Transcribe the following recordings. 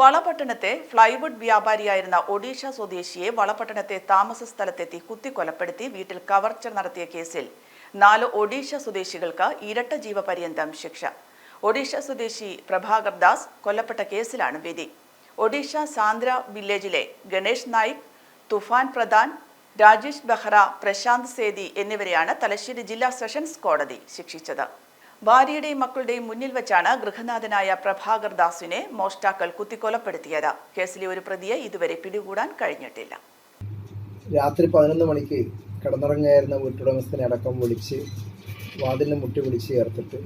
വളപട്ടണത്തെ ഫ്ലൈവുഡ് വ്യാപാരിയായിരുന്ന ഒഡീഷ സ്വദേശിയെ വളപട്ടണത്തെ താമസ സ്ഥലത്തെത്തി കുത്തിക്കൊലപ്പെടുത്തി വീട്ടിൽ കവർച്ച നടത്തിയ കേസിൽ നാല് ഒഡീഷ സ്വദേശികൾക്ക് ഇരട്ട ജീവപര്യന്തം ശിക്ഷ. ഒഡീഷ സ്വദേശി പ്രഭാകർ ദാസ് കൊല്ലപ്പെട്ട കേസിലാണ് വിധി. ഒഡീഷ സാന്ദ്ര വില്ലേജിലെ ഗണേഷ് നായിക് തുഫാൻ പ്രധാൻ രാജേഷ് ബെഹ്റ പ്രശാന്ത് സേതി എന്നിവരെയാണ് തലശ്ശേരി ജില്ലാ സെഷൻസ് കോടതി ശിക്ഷിച്ചത്. ഭാര്യയുടെയും മക്കളുടെയും മുന്നിൽ വെച്ചാണ് ഗൃഹനാഥനായ പ്രഭാകർ ദാസിനെ മോഷ്ടാക്കൾ കുത്തിക്കൊലപ്പെടുത്തിയത്. കേസിലെ ഒരു പ്രതിയെ ഇതുവരെ പിടികൂടാൻ കഴിഞ്ഞിട്ടില്ല. രാത്രി പതിനൊന്ന് മണിക്ക് കിടന്നുറങ്ങായിരുന്ന വീട്ടുടമസ്ഥനെ അടക്കം വിളിച്ച് വാതിലിന് മുട്ടി വിളിച്ച് ചേർത്തിട്ട്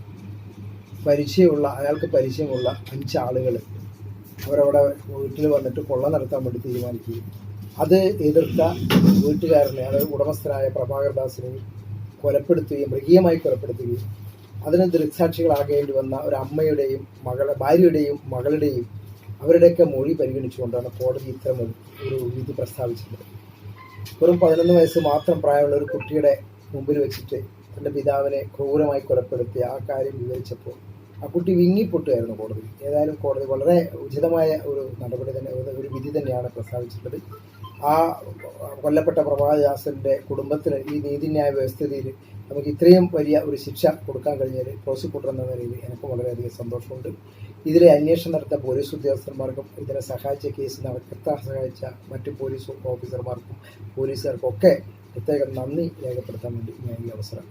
പരിചയമുള്ള അയാൾക്ക് പരിചയമുള്ള അഞ്ചാളുകൾ അവരവിടെ വീട്ടിൽ വന്നിട്ട് കൊള്ള നടത്താൻ വേണ്ടി തീരുമാനിക്കുകയും അത് എതിർത്ത വീട്ടുകാരനെ അതായത് ഉടമസ്ഥനായ പ്രഭാകർ ദാസിനെ കൊലപ്പെടുത്തുകയും മൃഗീയമായി കൊലപ്പെടുത്തുകയും അതിന് ദൃക്സാക്ഷികളാകേണ്ടി വന്ന ഒരു അമ്മയുടെയും മകളെ ഭാര്യയുടെയും മകളുടെയും അവരുടെയൊക്കെ മൊഴി പരിഗണിച്ചുകൊണ്ടാണ് കോടതി ഇത്തരം ഒരു- വിധി പ്രസ്താവിച്ചത്. വെറും പതിനൊന്ന് വയസ്സ് മാത്രം പ്രായമുള്ള ഒരു കുട്ടിയുടെ മുമ്പിൽ വെച്ചിട്ട് തന്റെ പിതാവിനെ ക്രൂരമായി കൊലപ്പെടുത്തിയ ആ കാര്യം വിവരിച്ചപ്പോൾ ആ കുട്ടി വിങ്ങിപ്പൊട്ടുകയായിരുന്നു കോടതി. ഏതായാലും കോടതി വളരെ ഉചിതമായ ഒരു നടപടി തന്നെ ഒരു വിധി തന്നെയാണ് പ്രസ്താവിച്ചിട്ടുള്ളത്. ആ കൊല്ലപ്പെട്ട പ്രഭാദാസന്റെ കുടുംബത്തിന് ഈ നീതിന്യായ വ്യവസ്ഥിതിയിൽ നമുക്ക് ഇത്രയും വലിയ ഒരു ശിക്ഷ കൊടുക്കാൻ കഴിഞ്ഞാൽ പ്രോസിക്യൂട്ടർ എന്ന നിലയിൽ എനിക്ക് വളരെയധികം സന്തോഷമുണ്ട്. ഇതിലെ അന്വേഷണം നടത്തിയ പോലീസ് ഉദ്യോഗസ്ഥന്മാർക്കും ഇതിനെ സഹായിച്ച കേസ് നടത്താൻ സഹായിച്ച മറ്റു പോലീസ് ഓഫീസർമാർക്കും പോലീസുകാർക്കും ഒക്കെ പ്രത്യേകം നന്ദി രേഖപ്പെടുത്താൻ വേണ്ടി ഞാൻ ഈ അവസരം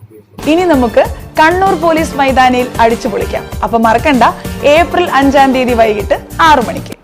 ഇനി നമുക്ക് കണ്ണൂർ പോലീസ് മൈതാനിയിൽ അടിച്ചു പൊളിക്കാം. അപ്പൊ മറക്കണ്ട ഏപ്രിൽ അഞ്ചാം തീയതി വൈകിട്ട് ആറു മണിക്ക്.